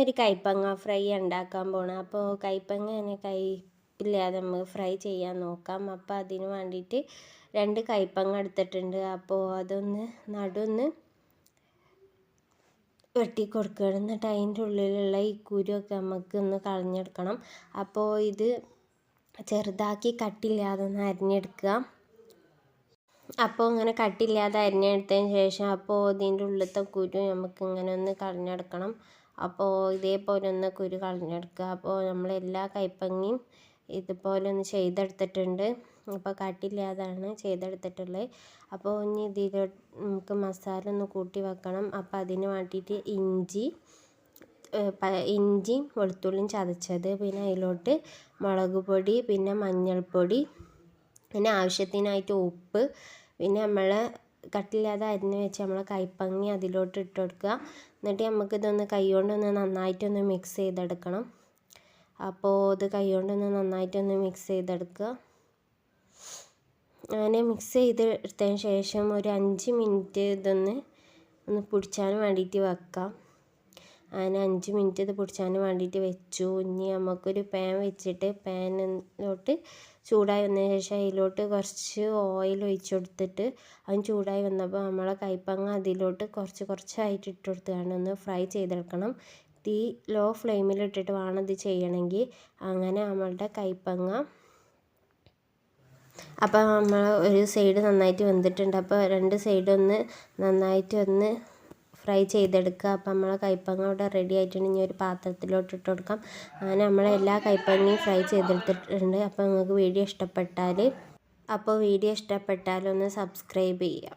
ഒരു കൈപ്പങ്ങ ഫ്രൈ ഉണ്ടാക്കാൻ പോണ. അപ്പോൾ കൈപ്പങ്ങ തന്നെ കയ്പില്ലാതെ നമുക്ക് ഫ്രൈ ചെയ്യാൻ നോക്കാം. അപ്പോൾ അതിന് വേണ്ടിയിട്ട് രണ്ട് കൈപ്പങ്ങ എടുത്തിട്ടുണ്ട്. അപ്പോൾ അതൊന്ന് നടുന്ന് വെട്ടി കൊടുക്കണം. എന്നിട്ട് അതിന്റെ ഉള്ളിലുള്ള ഈ കുരുവൊക്കെ നമുക്ക് ഒന്ന് കളഞ്ഞെടുക്കണം. അപ്പോൾ ഇത് ചെറുതാക്കി കട്ടില്ലാതെ ഒന്ന് അരിഞ്ഞെടുക്കുക. അപ്പോൾ ഇങ്ങനെ കട്ടില്ലാതെ അരിഞ്ഞെടുത്തതിന് ശേഷം അപ്പോൾ ഇതിന്റെ ഉള്ളിലത്തെ കുരു നമുക്ക് ഇങ്ങനെ ഒന്ന് കളഞ്ഞെടുക്കണം. അപ്പോൾ ഇതേപോലെ ഒന്ന് കുരു കളഞ്ഞെടുക്കുക. അപ്പോൾ നമ്മൾ എല്ലാ കൈപ്പങ്ങിയും ഇതുപോലെ ഒന്ന് ചെയ്തെടുത്തിട്ടുണ്ട്. അപ്പോൾ കട്ടില്ലാതാണ് ചെയ്തെടുത്തിട്ടുള്ളത്. അപ്പോൾ ഇനി ഇതിലോട്ട് നമുക്ക് മസാല ഒന്ന് കൂട്ടി വെക്കണം. അപ്പോൾ അതിന് വേണ്ടിയിട്ട് ഇഞ്ചി ഇഞ്ചിയും വെളുത്തുള്ളിയും ചതച്ചത്. പിന്നെ അതിലോട്ട് മുളക് പൊടി പിന്നെ മഞ്ഞൾപ്പൊടി പിന്നെ ആവശ്യത്തിനായിട്ട് ഉപ്പ് പിന്നെ നമ്മൾ കട്ടില്ലാതെ അരിഞ്ഞ് വെച്ച നമ്മൾ കൈപ്പങ്ങി അതിലോട്ട് ഇട്ട് കൊടുക്കുക. എന്നിട്ട് നമുക്കിതൊന്ന് കൈകൊണ്ടൊന്ന് നന്നായിട്ടൊന്ന് മിക്സ് ചെയ്തെടുക്കണം. അപ്പോൾ ഇത് കൈകൊണ്ടൊന്ന് നന്നായിട്ടൊന്ന് മിക്സ് ചെയ്തെടുക്കുക. അങ്ങനെ മിക്സ് ചെയ്ത് എടുത്തതിന് ശേഷം ഒരു അഞ്ച് മിനിറ്റ് ഇതൊന്ന് ഒന്ന് പിടിച്ചാൻ വേണ്ടിയിട്ട് വെക്കാം അങ്ങനെ അഞ്ച് മിനിറ്റ് ഇത് പൊടിച്ചാൻ വേണ്ടിയിട്ട് വെച്ചു. ഇനി നമുക്കൊരു പാൻ വെച്ചിട്ട് പാനിലോട്ട് ചൂടായി വന്നതിന് ശേഷം അതിലോട്ട് കുറച്ച് ഓയിൽ ഒഴിച്ചു കൊടുത്തിട്ട് അത് ചൂടായി വന്നപ്പോൾ നമ്മളെ കൈപ്പങ്ങ അതിലോട്ട് കുറച്ച് കുറച്ചായിട്ട് ഇട്ട് കൊടുത്തുകൊണ്ട് ഒന്ന് ഫ്രൈ ചെയ്തെടുക്കണം. തീ ലോ ഫ്ലെയിമിൽ ഇട്ടിട്ട് വേണം ഇത് ചെയ്യണമെങ്കിൽ. അങ്ങനെ നമ്മളുടെ കൈപ്പങ്ങ അപ്പോൾ നമ്മൾ ഒരു സൈഡ് നന്നായിട്ട് വെന്തിട്ടുണ്ട്. അപ്പോൾ രണ്ട് സൈഡ് ഒന്ന് നന്നായിട്ട് ഒന്ന് ഫ്രൈ ചെയ്തെടുക്കുക. അപ്പം നമ്മളെ കൈപ്പങ്ങ ഇവിടെ റെഡി ആയിട്ടുണ്ട്. ഇനി ഒരു പാത്രത്തിലോട്ട് ഇട്ട് കൊടുക്കാം. അങ്ങനെ നമ്മൾ എല്ലാ കൈപ്പങ്ങയും ഫ്രൈ ചെയ്തെടുത്തിട്ടുണ്ട്. അപ്പോൾ നിങ്ങൾക്ക് വീഡിയോ ഇഷ്ടപ്പെട്ടാൽ അപ്പോൾ വീഡിയോ ഇഷ്ടപ്പെട്ടാൽ ഒന്ന് സബ്സ്ക്രൈബ് ചെയ്യുക.